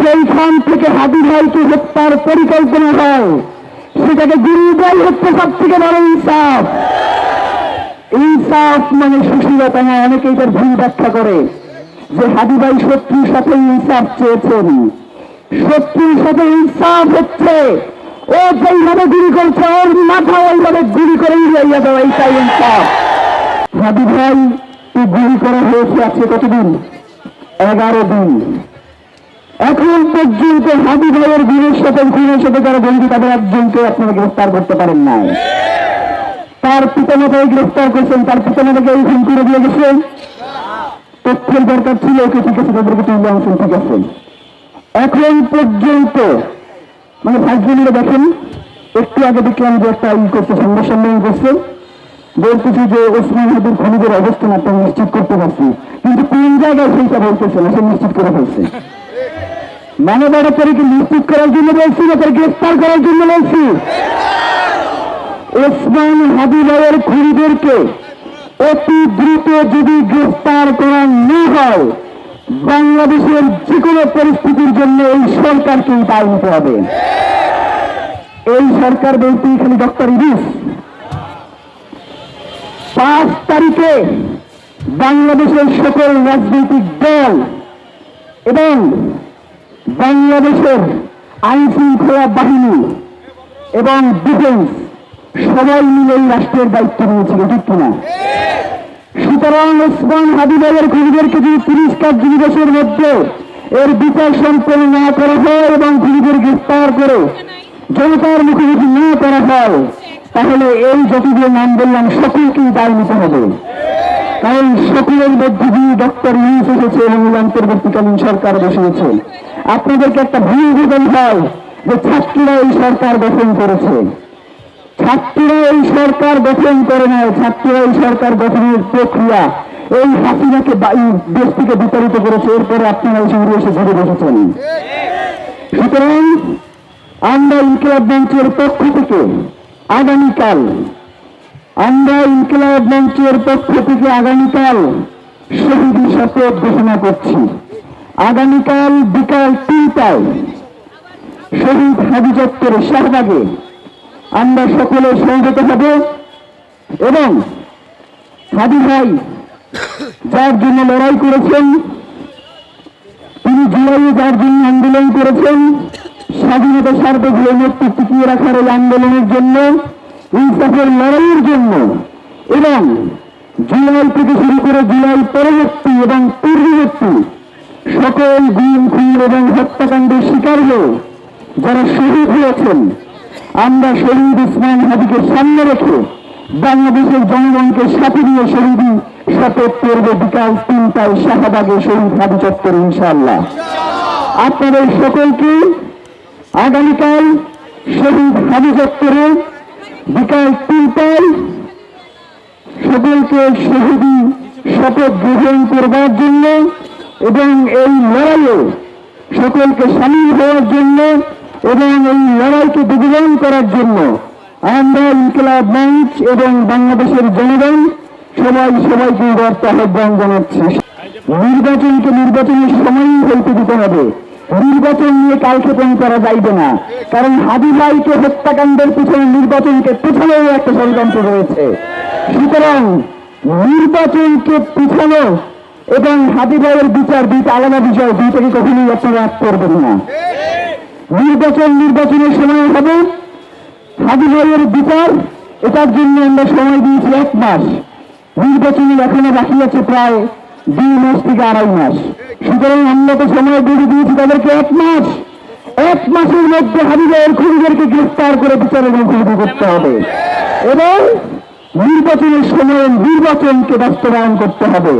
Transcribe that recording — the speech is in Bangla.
যেইখান থেকে হাদি ভাইকে হত্যার পরিকল্পনা হয়, সেটাকে গুরুদাই হচ্ছে সব থেকে বড় ইনসাফ। ইনসাফ মানে সুশীলতা। না অনেকে এটার ভুল ব্যাখ্যা করে যে হাদি ভাই শত্রুর সাথে ইনসাফ চেয়েছেন। শত্রুর সাথে ইনসাফ হচ্ছে, ও যেইভাবে গুলি করছে, ওর মাথা ওইভাবে গুলি করে উড়িয়ে দেওয়া, এইটাই ইনসাফ। হাদি ভাই তুই গুলি করা হয়েছে আজকে কতদিন? এগারো দিন। এখন পর্যন্ত হাবি ভাইয়ের গুণের সাথে গুণের সাথে যারা বন্ধু তাদের একজনকে আপনারা গ্রেফতার করতে পারেন নাই। তার পিতামাতাকে গ্রেফতার করছেন, তার পিতামাতাকে এই খুন করে দিয়ে গেছেন তথ্যের দরকার ছিল ওকে ঠিক আছে তাদেরকে তুলে আনছেন ঠিক আছে এখন পর্যন্ত মানে ভাগ্যগুলো দেখেন, একটু আগে দেখলাম যে একটা ই করছে, সংবাদ সম্মেলন করছে। বলতেছি যে ওসমান হাদির খনিজের অবস্থান আপনারা নিশ্চিত করতে পারছি কিন্তু কোন জায়গায় সেইটা বলতেছে না, সে নিশ্চিত করে ফেলছে। মানবতা তারিখে নিশ্চিত করার জন্য বলছি না তার গ্রেফতার করার জন্য বলছি? ওসমান হাবিবের খুনিদেরকে অতি দ্রুত যদি গ্রেফতার করা না হয়, বাংলাদেশের যে কোনো পরিস্থিতির জন্য এই সরকারকে দায় নিতে হবে। এই সরকার বলতে খালি ডক্টর ইরিস পাঁচ তারিখে বাংলাদেশের সকল রাজনৈতিক দল এবং বাংলাদেশের আইন শৃঙ্খলা বাহিনী এবং ডিফেন্স সবাই মিলে এই রাষ্ট্রের দায়িত্ব নিয়েছিল, ঠিক কিনা? সুতরাং ওসমান হাবিবের খুনিদেরকে যদি তিরিশ কার্য দিবসের মধ্যে এর বিচার সম্পন্ন না করা হয় এবং খুনিদের গ্রেফতার করে জনতার মুখোমুখি না করা হয়, তাহলে এই যতগুলো নাম বললাম সকলকেই দায় নিতে হবে। কারণ সকলের মধ্যে দিয়ে ডক্টর ইউনুস এসেছে এবং অন্তর্বর্তীকালীন সরকার বসিয়েছে। আপনাদেরকে একটা ভুল বোঝানো হয় যে ছাত্রীরা এই সরকার গঠন করেছে। ছাত্রীরা এই সরকার গঠন করে নাই, ছাত্রীরা এই সরকার গঠনের প্রক্রিয়া এই হাসিনাকে দেশ থেকে বিতাড়িত করেছে, এরপরে আপনারা এসে উড়ে এসে ঘুরে বসেছেন। সুতরাং আমরা ইনকিলাব মঞ্চের পক্ষ থেকে আগামীকাল, আমরা ইনকিলাব মঞ্চের পক্ষ থেকে আগামীকাল শহীদ শপথ ঘোষণা করছি। আগামীকাল বিকাল তিনটায় শহীদ হাজি চত্বরে শাহবাগে আমরা সকলে সমবেত হব এবং হাদি ভাই যার জন্য লড়াই করেছেন, তিনি জুলাইয়ে যার জন্য আন্দোলন করেছেন, স্বাধীনতা সার্বভৌমত্ব টিকিয়ে রাখার এই আন্দোলনের জন্য, ইনসাফের লড়াইয়ের জন্য এবং জুলাই থেকে শুরু করে জুলাই পরবর্তী এবং পূর্ববর্তী সকল গুম, খুন এবং হত্যাকাণ্ডের শিকার হয়ে যারা শহীদ হয়েছেন, আমরা শহীদ উসমান হাদিকে সামনে রেখে বাংলাদেশের জনগণকে সাথে নিয়ে শহীদ শপথ করবে বিকাল তিনটায় শাহবাগে শহীদ হাদি চত্বর, ইনশাআল্লাহ। আপনাদের সকলকে আগামীকাল শহীদ হাবি চত্বরে বিকাল তিনটায় সকলকে শহীদি শপথ গ্রহণ করবার জন্য এবং এই লড়াইয়ে সকলকে সামিল হওয়ার জন্য এবং এই লড়াইকে বিজয়ন করার জন্য আমরা ইনকিলাব মঞ্চ এবং বাংলাদেশের জনগণ সবাই সবাইকে বার্তা আহ্বান জানাচ্ছি। নির্বাচনকে নির্বাচনের সময়ই হইতে দিতে হবে। নির্বাচন নিয়ে কালক্ষেপণ করা যাইবে না। কারণ হাদি ভাইকে হত্যাকাণ্ডের পিছনে নির্বাচনকে পিছনেও একটা ষড়যন্ত্র রয়েছে। সুতরাং নির্বাচনকে পিছানো এবং হাদি ভাইয়ের বিচার দুইটা আলাদা বিষয়, দুইটাকে কখনোই আপনারা করবেন না। নির্বাচন নির্বাচনের সময় হবে হাদি ভাইয়ের বিচার, এটার জন্য আমরা সময় দিয়েছি এক মাস। নির্বাচনের এখনও বাকি আছে প্রায় দুই মাস থেকে আড়াই মাস। সুতরাং আমরা তো সময় দিয়ে দিয়েছি তাদেরকে এক মাস। এক মাসের মধ্যে ভাইয়ের খুনিদেরকে গ্রেফতার করে বিচারের মুখোমুখি করতে হবে। এবং নির্বাচনের সময় নির্বাচনকে বাস্তবায়ন করতে হবে।